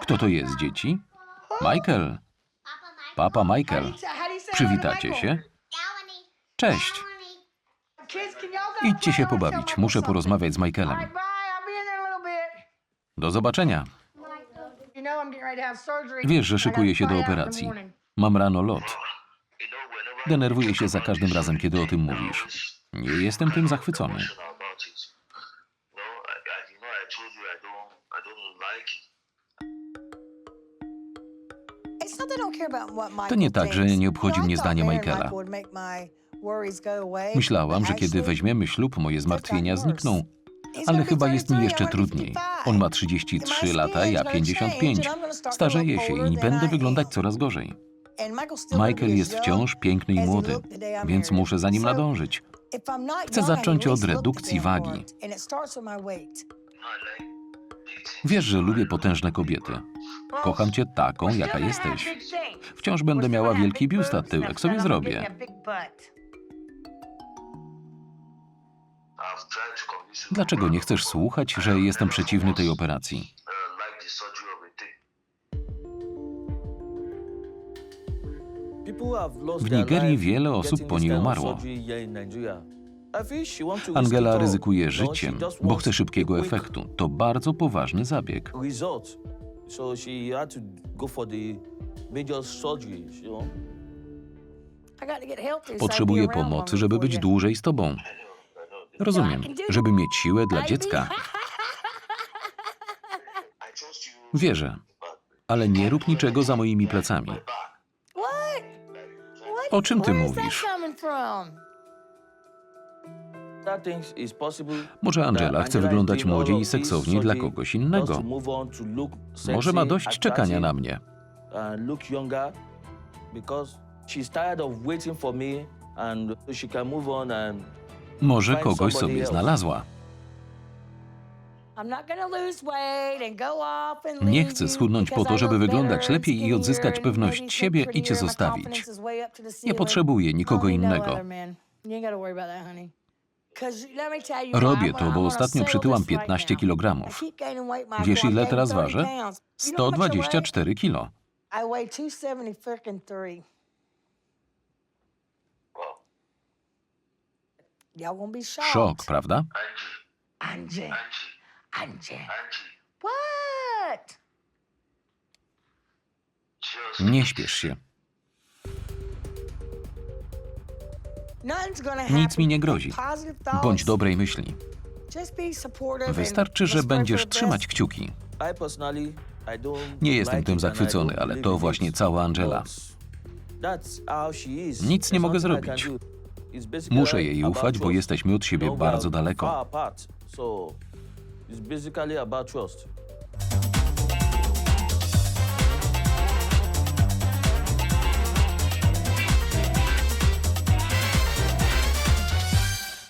Kto to jest, dzieci? Michael. Papa Michael. Przywitacie się? Cześć. Idźcie się pobawić. Muszę porozmawiać z Michaelem. Do zobaczenia. Wiesz, że szykuję się do operacji. Mam rano lot. Denerwuję się za każdym razem, kiedy o tym mówisz. Nie jestem tym zachwycony. To nie tak, że nie obchodzi mnie zdanie Michaela. Myślałam, że kiedy weźmiemy ślub, moje zmartwienia znikną. Ale chyba jest mi jeszcze trudniej. On ma 33 lata, ja 55. Starzeję się i będę wyglądać coraz gorzej. Michael jest wciąż piękny i młody, więc muszę za nim nadążyć. Chcę zacząć od redukcji wagi. Wiesz, że lubię potężne kobiety. Kocham cię taką, jaka jesteś. Wciąż będę miała wielki biust, a tyłek sobie zrobię. Dlaczego nie chcesz słuchać, że jestem przeciwny tej operacji? W Nigerii wiele osób po niej umarło. Angela ryzykuje życiem, bo chce szybkiego efektu. To bardzo poważny zabieg. Potrzebuję pomocy, żeby być dłużej z tobą. Rozumiem, żeby mieć siłę dla dziecka. Wierzę, ale nie rób niczego za moimi plecami. O czym ty mówisz? Może Angela chce wyglądać młodziej i seksowniej dla kogoś innego. Może ma dość czekania na mnie. Może kogoś sobie znalazła. Nie chcę schudnąć po to, żeby wyglądać lepiej i odzyskać pewność siebie i cię zostawić. Nie potrzebuję nikogo innego. Robię to, bo ostatnio przytyłam 15 kg. Wiesz, ile teraz ważę? 124 kilo. Szok, prawda? Angie. Angie. What? Nie śpiesz się. Nic mi nie grozi. Bądź dobrej myśli. Wystarczy, że będziesz trzymać kciuki. Nie jestem tym zachwycony, ale to właśnie cała Angela. Nic nie mogę zrobić. Muszę jej ufać, bo jesteśmy od siebie No, bardzo daleko.